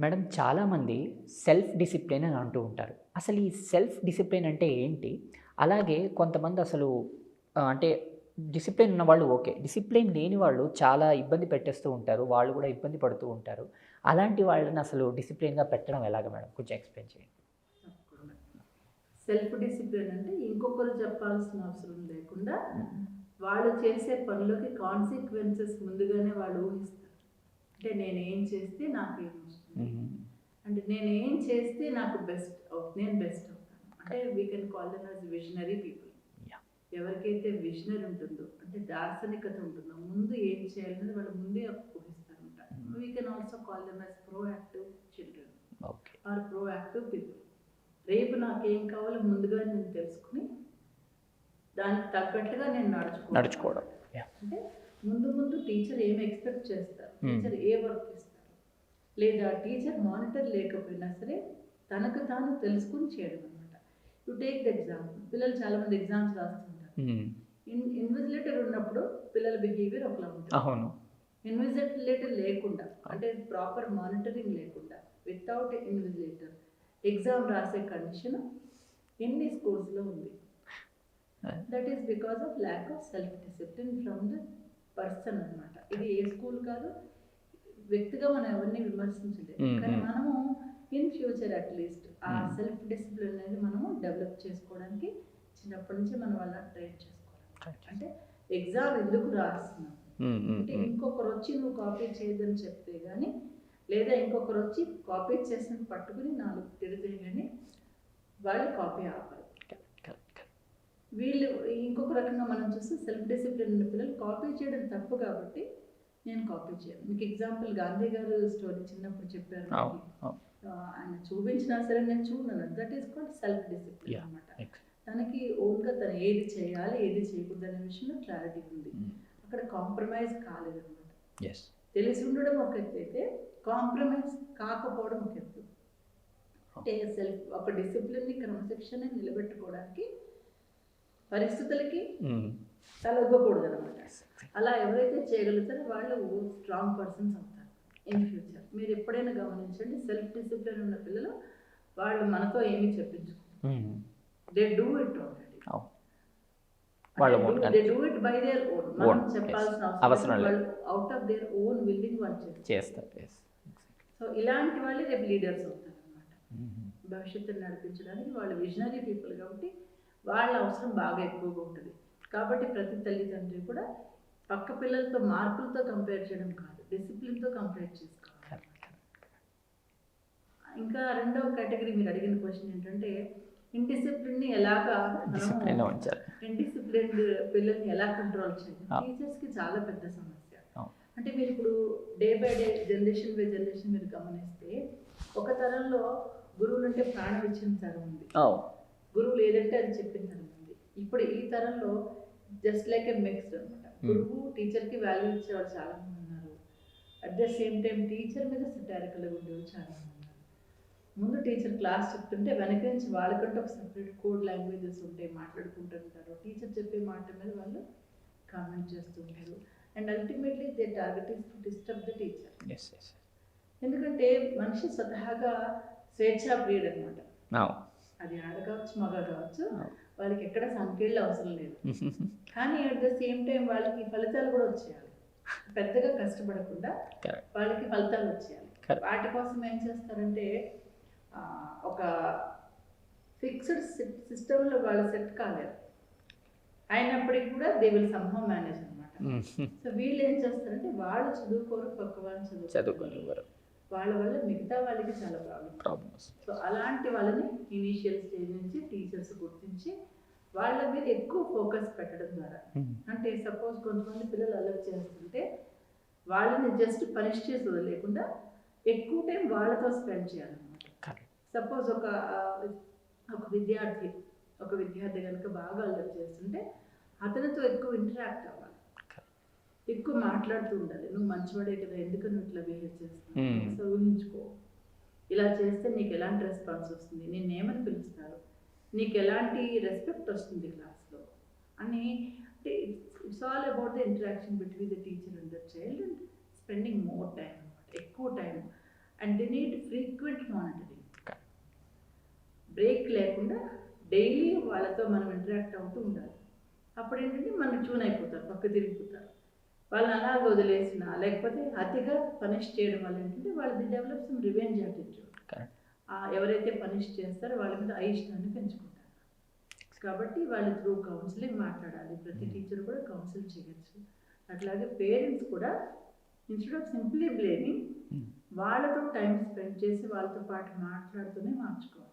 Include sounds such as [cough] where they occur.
Madam చాలామంది self discipline అని అంటూ ఉంటారు. అసలు ఈ సెల్ఫ్ డిసిప్లిన్ అంటే ఏంటి? అలాగే కొంతమంది అసలు అంటే డిసిప్లిన్ ఉన్న వాళ్ళు ఓకే. డిసిప్లిన్ లేని వాళ్ళు చాలా ఇబ్బంది పెట్టేస్తూ ఉంటారు. వాళ్ళు కూడా ఇబ్బంది పడుతూ ఉంటారు. అలాంటి వాళ్ళని అసలు డిసిప్లిన్గా పెట్టడం ఎలాగ మేడం? కొంచెం ఎక్స్ప్లెయిన్ చేయండి. సెల్ఫ్ డిసిప్లిన్ అంటే ఇంకొకరు చెప్పాల్సిన అవసరం లేకుండా వాళ్ళు చేసే పనులకి కాన్సిక్వెన్సెస్ ముందుగానే వాళ్ళు ఊహిస్తారు. అంటే నేను ఏం చేస్తే నాకు ఏం వస్తుంది? అంటే నేను ఏం చేస్తే నాకు బెస్ట్ నేను బెస్ట్ అవుతాను. అంటే we can call them as visionary people. ఎవరికైతే విజనరీ ఉంటుందో అంటే దార్శనికత ఉంటుందో ముందు ఏం చేయాలనేది వాళ్ళు ముందే ఊహిస్తారు ఉంటారు Mm. We can also call them as proactive children are proactive people రేపు నాకేం కావాలో ముందుగా నేను తెలుసుకుని దానికి తగ్గట్టుగా నేను నడుచుకో నడుచుకోవడం. అంటే ముందు ముందు టీచర్ ఏం ఎక్స్పెక్ట్ చేస్తారు. టీచర్ ఏ వర్క్ ఇస్తారు లేదా టీచర్ మానిటర్ లేకపోయినా సరే తనకు తాను తెలుసుకుని చేయడం అనమాట యు టేక్ ద ఎగ్జాంపుల్ పిల్లలు చాలా మంది ఎగ్జామ్స్ రాస్తుంటారు ఇన్ ఇన్విజిలేటర్ ఉన్నప్పుడు పిల్లల బిహేవియర్ ఒకలా ఉంటుంది. అవును. ఇన్విజిలేటర్ లేకుండా అంటే ప్రాపర్ మానిటరింగ్ లేకుండా వితౌట్ ఇన్విజిలేటర్ ఎగ్జామ్ రాసే కండిషన్ ఎన్ని స్కూల్స్లో ఉంది? That is because of lack of self discipline from the person అన్నమాట. ఇది ఏ స్కూల్ కాదు వ్యక్తిగా మనం ఎవరిని విమర్శించలేదు. కానీ. మనము ఇన్ ఫ్యూచర్ అట్లీస్ట్ ఆ. సెల్ఫ్ డిసిప్లిన్ అనేది మనము డెవలప్ చేసుకోవడానికి చిన్నప్పటి నుంచి మనం వాళ్ళ ట్రైన్ చేసుకోవాలి. అంటే ఎగ్జామ్ ఎందుకు రాస్తున్నాం అంటే ఇంకొకరు వచ్చి నువ్వు కాపీ చేయదని చెప్తే కానీ లేదా ఇంకొకరు వచ్చి కాపీ చేసిన పట్టుకుని నాలుగు తిరిగితే కానీ వాళ్ళు కాపీ ఆపరు. వీళ్ళు ఇంకొక రకంగా మనం చూస్తే సెల్ఫ్ డిసిప్లిన్ ఉన్న పిల్లలు కాపీ చేయడం తప్పు కాబట్టి నేను కాపీ చేయను మీకు ఎగ్జాంపుల్ గాంధీ గారు స్టోరీ చిన్నప్పుడు చెప్పారు ఆయన చూపించినా సరే నేను చూడను that is called self discipline. అనమాట తనకి ఓన్గా తను ఏది చేయాలి ఏది చేయకూడదు అనే విషయంలో క్లారిటీ ఉంది. అక్కడ కాంప్రమైజ్ కాలేదన్నమాట ఎస్ తెలిసి ఉండడం ఒక ఎత్తు అయితే కాంప్రమైజ్ కాకపోవడం ఒక ఎత్తు. అంటే సెల్ఫ్ ఒక డిసిప్లిన్ని క్రమశిక్షణ నిలబెట్టుకోవడానికి పరిస్థితులకి తలొగ్గకూడదు అనమాట అలా ఎవరైతే చేయగలుగుతారో వాళ్ళు స్ట్రాంగ్ పర్సన్స్ అవుతారు ఇన్ ఫ్యూచర్. మీరు ఎప్పుడైనా గమనించండి సెల్ఫ్ డిసిప్లిన్ ఉన్న పిల్లలు వాళ్ళు మనతో ఏమీ చెప్పించుకోరు. They do it already they do it by their own మనం. చెప్పాల్సిన అవసరం లేదు. వాళ్ళు out of their own willing వాళ్ళు చేస్తారు. సో ఇలాంటి వాళ్ళే రేపు లీడర్స్ అవుతారు అనమాట భవిష్యత్తును నడిపించడానికి వాళ్ళు విజనరీ పీపుల్ కాబట్టి వాళ్ళ అవసరం బాగా ఎక్కువగా ఉంటుంది. కాబట్టి ప్రతి తల్లిదండ్రి కూడా పక్క పిల్లలతో మార్కులతో కంపేర్ చేయడం కాదు డిసిప్లిన్తో కంపేర్ చేసుకోవాలి. ఇంకా రెండవ కేటగిరీ మీరు అడిగిన క్వశ్చన్ ఏంటంటే ఇండిసిప్లిన్ని ఎలాగా డిసిప్లిన్ మనము ఉంచాలి. ఇండిసిప్లిన్డ్ పిల్లల్ని ఎలా కంట్రోల్ చేయాలి. టీచర్స్కి చాలా పెద్ద సమస్య. అంటే మీరు ఇప్పుడు day by day generation by generation మీరు గమనిస్తే ఒక తరంలో గురువులు అంటే ప్రాణం ఇచ్చిన తరం ఉంది. గురువు లేదంటే అది చెప్పిన తరం ఉంది. ఇప్పుడు ఈ తరంలో జస్ట్ లైక్ ఎ మిక్స్డ్ అనమాట. గురువు టీచర్కి వాల్యూ ఇచ్చేవాళ్ళు చాలా మంది ఉన్నారు. At the same time teacher మీద సిటారికల్గా ఉండేవాళ్ళు చాలా మంది ఉన్నారు. ముందు టీచర్ క్లాస్ చెప్తుంటే వెనక నుంచి వాళ్ళకంటే ఒక సపరేట్ కోడ్ లాంగ్వేజెస్ ఉంటాయి మాట్లాడుకుంటుంటారు టీచర్ చెప్పే మాట మీద వాళ్ళు కామెంట్ చేస్తుంటారు and ultimately they target is to disturb the teacher. ఎందుకంటే మనిషి స్వతహాగా స్వేచ్ఛా ప్రియుడు అనమాట అది ఆడ కావచ్చు మగ కావచ్చు. వాళ్ళకి ఎక్కడ సంఖ్యలు అవసరం లేదు. [laughs] కానీ అట్ ద సేమ్ టైం వాళ్ళకి ఫలితాలు కూడా వచ్చేయాలి. పెద్దగా కష్టపడకుండా. వాళ్ళకి ఫలితాలు వచ్చేయాలి. వాటి కోసం ఏం చేస్తారంటే ఒక ఫిక్స్డ్ సిస్టంలో వాళ్ళు సెట్ కాలేరు అయినప్పటికీ కూడా దే విల్ సంహవ్ మేనేజ్ అనమాట సో వీళ్ళు ఏం చేస్తారంటే వాళ్ళు చదువుకోరు పక్క వాళ్ళు చదువుకోరు. వాళ్ళ వల్ల మిగతా వాళ్ళకి చాలా ప్రాబ్లం ప్రాబ్లమ్స్ సో అలాంటి వాళ్ళని ఇనీషియల్ స్టేజ్ నుంచి టీచర్స్ గుర్తించి వాళ్ళ మీద ఎక్కువ ఫోకస్ పెట్టడం ద్వారా. అంటే సపోజ్ కొంతమంది పిల్లలు అలర్ట్ చేస్తుంటే వాళ్ళని జస్ట్ పనిష్ చేసి వదిలేకుండా ఎక్కువ టైం వాళ్ళతో స్పెండ్ చేయాలన్నమాట. సపోజ్ ఒక ఒక విద్యార్థి ఒక విద్యార్థి కనుక బాగా అల్లరి చేస్తుంటే అతనితో ఎక్కువ ఇంటరాక్ట్ అవ్వాలి. ఎక్కువ మాట్లాడుతూ ఉండాలి. నువ్వు మంచివాడే కదా ఎందుకు నువ్వు ఇట్లా బిహేవ్ చేస్తున్నావు. సో ఊహించుకో ఇలా చేస్తే నీకు ఎలాంటి రెస్పాన్స్ వస్తుంది? నేను ఏమని పిలుస్తారు? నీకు ఎలాంటి రెస్పెక్ట్ వస్తుంది క్లాస్లో అని అంటే it's all about the interaction between the teacher and the child and spending more time అనమాట ఎక్కువ time and they need frequent monitoring. Break లేకుండా డైలీ వాళ్ళతో మనం ఇంటరాక్ట్ అవుతూ ఉండాలి. అప్పుడు ఏంటంటే మనం ట్యూన్ అయిపోతారు పక్క తిరిగిపోతారు. వాళ్ళని అలాగ వదిలేసిన లేకపోతే అతిగా పనిష్ చేయడం వల్ల ఏంటంటే వాళ్ళది డెవలప్ సమ్ రివెంజ్ యాటిట్యూడ్. ఎవరైతే పనిష్ చేస్తారో వాళ్ళ మీద అయిష్టాన్ని పెంచుకుంటారు. కాబట్టి వాళ్ళు త్రూ కౌన్సిలింగ్ మాట్లాడాలి. ప్రతి టీచర్ కూడా కౌన్సిల్ చేయొచ్చు. అట్లాగే పేరెంట్స్ కూడా instead of simply blaming Hmm. వాళ్ళతో టైం స్పెండ్ చేసి వాళ్ళతో పాటు మాట్లాడుతూనే మార్చుకోవాలి.